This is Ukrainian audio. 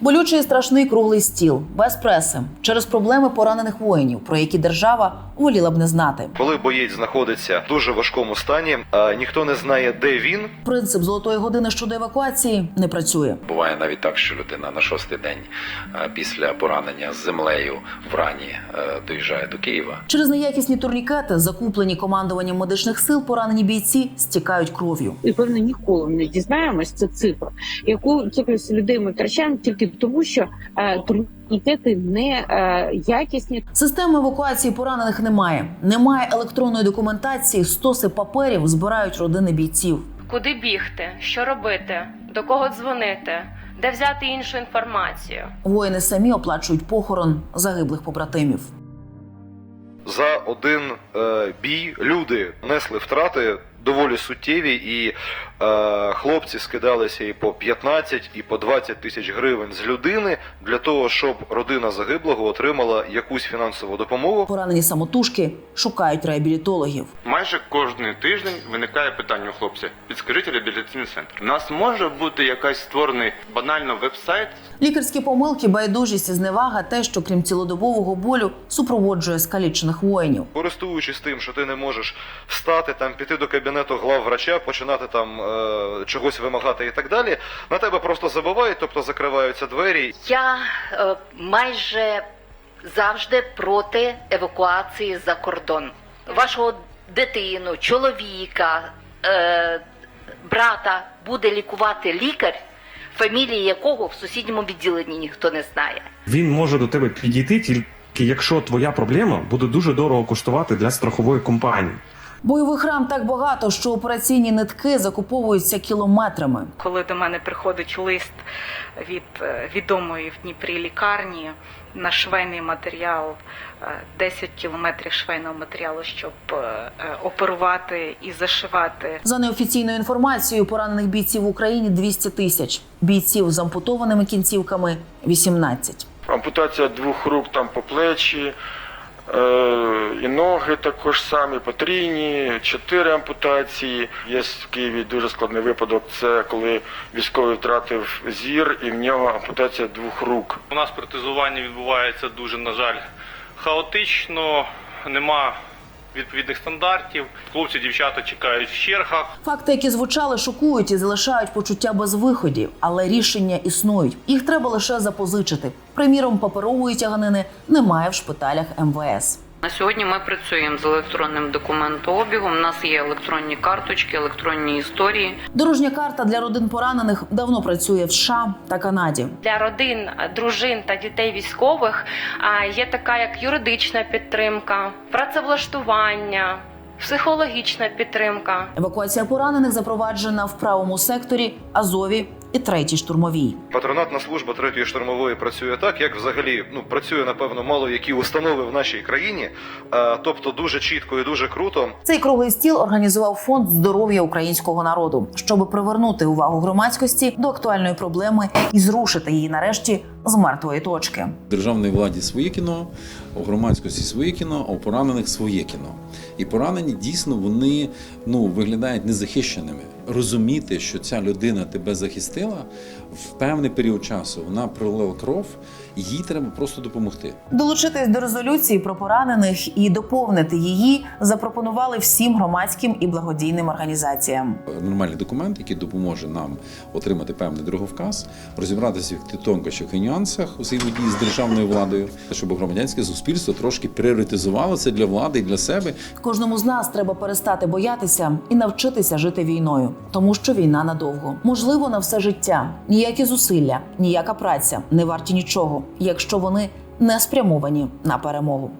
Болючий і страшний круглий стіл без преси через проблеми поранених воїнів, про які держава воліла б не знати. Коли боєць знаходиться в дуже важкому стані, а ніхто не знає, де він. Принцип золотої години щодо евакуації не працює. Буває навіть так, що людина на шостий день е, після поранення з землею в рані е, доїжджає до Києва. Через неякісні турнікети, закуплені командуванням медичних сил, поранені бійці стікають кров'ю. і певно ніколи не дізнаємось. Це цифра, яку кількість людей ми втрачаємо тільки тому, що е, турнікети не е, якісні. Системи евакуації поранених немає. Немає електронної документації. Стоси паперів збирають родини бійців. Куди бігти, що робити, до кого дзвонити, де взяти іншу інформацію. Воїни самі оплачують похорон загиблих побратимів. За один е, бій люди несли втрати доволі суттєві, і е, хлопці скидалися і по 15, і по 20 тисяч гривень з людини для того, щоб родина загиблого отримала якусь фінансову допомогу. Поранені самотужки шукають реабілітологів. Майже кожний тиждень виникає питання у хлопця. Підскажіть реабілітаційний центр. У нас може бути якась створений банально веб-сайт Лікарські помилки, байдужість і зневага те, що крім цілодобового болю супроводжує скалічених воїнів. Користуючись тим, що ти не можеш встати, там піти до кабінету главврача, починати там е, чогось вимагати і так далі, на тебе просто забувають, тобто закриваються двері. Я е, майже завжди проти евакуації за кордон. Вашого дитину, чоловіка, е, брата буде лікувати лікар, фамілії якого в сусідньому відділенні ніхто не знає. Він може до тебе підійти тільки якщо твоя проблема буде дуже дорого коштувати для страхової компанії. Бойових рам так багато, що операційні нитки закуповуються кілометрами. коли до мене приходить лист від е, відомої в Дніпрі лікарні на швейний матеріал, е, 10 кілометрів швейного матеріалу, щоб е, е, оперувати і зашивати За неофіційною інформацією, поранених бійців в Україні 200 тисяч, бійців з ампутованими кінцівками 18. ампутація двох рук там по плечі, е, і ноги також самі потрійні, чотири ампутації. Є в Києві дуже складний випадок. Це коли військовий втратив зір, і в нього ампутація двох рук. У нас протезування відбувається дуже, на жаль, хаотично, нема відповідних стандартів. Хлопці, дівчата чекають в чергах. Факти, які звучали, шокують і залишають почуття без виходів, але рішення існують. Їх треба лише запозичити. Приміром, паперової тяганини немає в шпиталях МВС. На сьогодні ми працюємо з електронним документообігом. У нас є електронні карточки, електронні історії. Дорожня карта для родин поранених давно працює в США та Канаді. Для родин, дружин та дітей військових а, є така як юридична підтримка, працевлаштування, психологічна підтримка. Евакуація поранених запроваджена в правому секторі, Азові і третій штурмовій. Патронатна служба третьої штурмової працює так, як взагалі ну працює напевно мало які установи в нашій країні. Е, тобто дуже чітко і дуже круто. Цей круглий стіл організував фонд здоров'я українського народу, щоб привернути увагу громадськості до актуальної проблеми і зрушити її нарешті з мертвої точки. Державної владі своє кіно, у громадськості своє кіно, а у поранених своє кіно. І поранені дійсно вони ну виглядають незахищеними. Розуміти, що ця людина тебе захистила в певний період часу. Вона пролила кров, їй треба просто допомогти. Долучитись до резолюції про поранених і доповнити її запропонували всім громадським і благодійним організаціям. Нормальний документ, який допоможе нам отримати певний дороговказ, розібратися в тонкощах і нюансах у взаємодії з державною владою, щоб громадянське суспільство трошки пріоритизувало це для влади і для себе. Кожному з нас треба перестати боятися і навчитися жити війною, тому що війна надовго, можливо, на все життя. Ніякі зусилля, ніяка праця не варті нічого, якщо вони не спрямовані на перемогу.